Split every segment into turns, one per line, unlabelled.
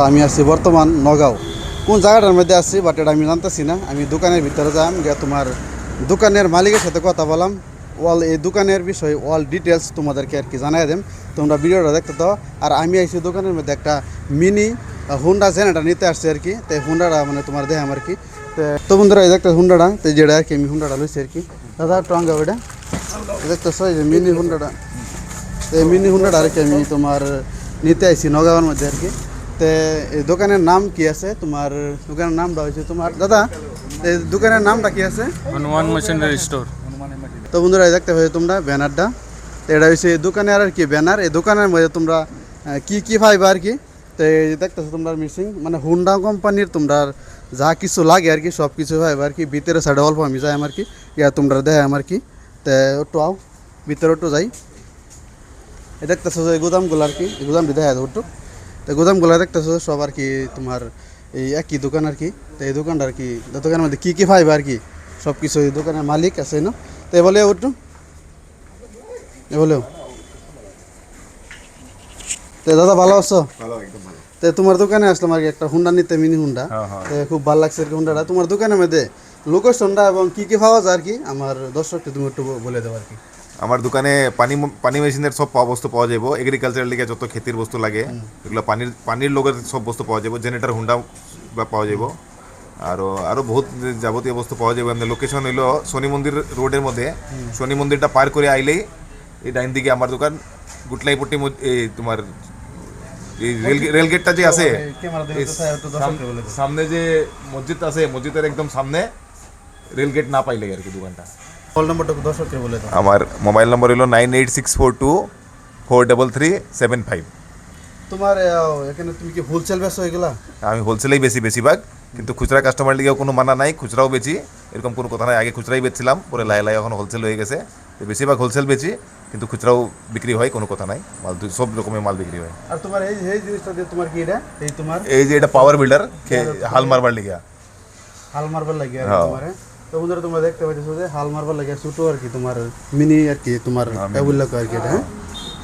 আমি আছি বর্তমান নগাঁও। কোন জায়গাটার মধ্যে আছি বাট এটা আমি জানতেছি না। আমি দোকানের ভিতরে যাম, গিয়ে তোমার দোকানের মালিকের সাথে কথা বললাম অল এই দোকানের বিষয়ে অল ডিটেলস তোমাদেরকে আর কি জানাই দেম। তোমরা ভিডিওটা দেখতে দাও। আর আমি আইছি দোকানের মধ্যে একটা মিনি হুন্ডা জেনারেটার নিতে আসছি আর কি। তো হুন্ডাটা মানে তোমার দেখাম আর কি। তো- বন্ধুরা, এই একটা হুন্ডাটা তো যেটা আর কি আমি হুন্ডাটা লইছি আর কি। দাদা টঙ্গা ওইটা দেখতেছো এই যে মিনি হুন্ডাটা এই মিনি হুন্ডাটা আর কি আমি তোমার নিতে আইছি নগাঁওয়ের মধ্যে আর কি। তো এই দোকানের নাম কি আছে? তোমার দোকানের নামটা হয়েছে। তোমার দাদা এই দোকানের নামটা কি আছে?
Hanuman machinery store.
তো বন্ধুরা দেখতে পাচ্ছ তোমরা ব্যানারটা। তো এটা হচ্ছে দোকানের আর কি ব্যানার। এই দোকানের মধ্যে তোমরা কি কি পাইবা আর কি? তো এই দেখতেছো তোমরা মিসিং মানে হুন্ডা কোম্পানির তোমরা যা কিছু লাগে আর কি সব কিছু পাইবা আর কি। ভিতরে সাইডে অল্প আমি যাই আমার কি ইয়া তোমরা দেখাই আমার কি। তো একটু আও ভিতরে একটু যাই। দেখতেছো যে গুদামগুলো আর কি গুদামটি দেখা যায় একটু। তো গুদামগুলো দেখতেছো সব আর কি তোমার এই একই দোকান আর কি। তো এই দোকানটা আর কি দোকানের মধ্যে কী কী পাইবা আর কি? সব কিছু এই দোকানের মালিক আছে না? তো এ বলে একটু এ বলেও তো দাদা ভালো আছো? তো তোমার দোকানে আসলাম আর কি একটা হুন্ডা নিতে মিনি হুন্ডা। তো খুব ভালো লাগছে আর কি হুন্ডাটা। তোমার দোকানের মধ্যে লোকেশনটা এবং কি কি পাওয়া যায় আর কি? আমার দর্শককে তুমি একটু বলে দেবো আর কি।
আমার দোকানে পানি পানি মেশিনের সব পাওয়া বস্তু পাওয়া যাব এগ্রিকালচারের লিগে যত ক্ষেতির বস্তু লাগে এগুলো পানির পানির লোকের সব বস্তু পাওয়া যাব জেনারেটার হুন্ডা বা পাওয়া যাব আরও আরও বহুত যাবতীয় বস্তু পাওয়া যাবে আমাদের লোকেশন হইল শনি মন্দির রোডের মধ্যে। শনি মন্দিরটা পার করে আইলেই এই ডাইন দিকে আমার দোকান গুটলাইপট্টি এই তোমার এই রেল রেলগেটটা যে আছে সামনে যে মসজিদ আছে মসজিদের একদম সামনে রেলগেট না পাইলে আর কি দোকানটা। আমার মোবাইল নম্বর হলো nine eight six four two four double three seven five.
তোমার এখানে তুমি কি হোলসেল ব্যবসা এগুলা
আমি হোলসেলেই বেশি বেশিরভাগ। কিন্তু খুচরা কাস্টমার লিগেও কোনো মানা নাই খুচরাও বেচি। এরকম কোনো কথা নাই আগে খুচরাই বেচছিলাম পরে লাই লাই এখন হোলসেল হয়ে গেছে। তো বেশিরভাগ হোলসেল বেচি কিন্তু খুচরাও বিক্রি হয় কোনো কথা নাই। মাল সব রকমের মাল বিক্রি হয়।
আর তোমার এই এই জিনিসটা দিয়ে তোমার কি এটা? এই তোমার?
এই যে এটা পাওয়ার বিল্ডার হাল মারবার লিগে
হাল মারবার লাগে আর কি
হ্যাঁ।
তোমার তো বন্ধুরা তোমরা দেখতে পাচ্ছ যে হাল মারবার লাগে ছোটো আর কি তোমার মিনি আর কি তোমার কেবল লাগে আর কি এটা হ্যাঁ?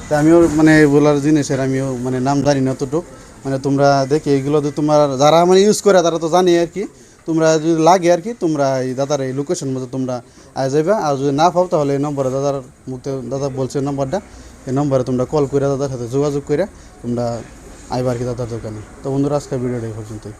তা আমিও মানে বলার জিনিসের আমিও মানে নাম জানি না অতটুক। মানে তোমরা দেখে এগুলো তো তোমার যারা মানে ইউজ করে তারা তো জানে আর কি। তোমরা যদি লাগে আর কি তোমরা এই দাদার এই লোকেশন মধ্যে তোমরা আয় যাবে আর যদি না পাও তাহলে এই নম্বরে দাদার মুখতে দাদা বলছে নম্বরটা। এই নম্বরে তোমরা কল করে দাদার সাথে যোগাযোগ করে তোমরা আইবার কি দাদার দোকানে। তো বন্ধুরা আজকের ভিডিওটা এই পর্যন্তই।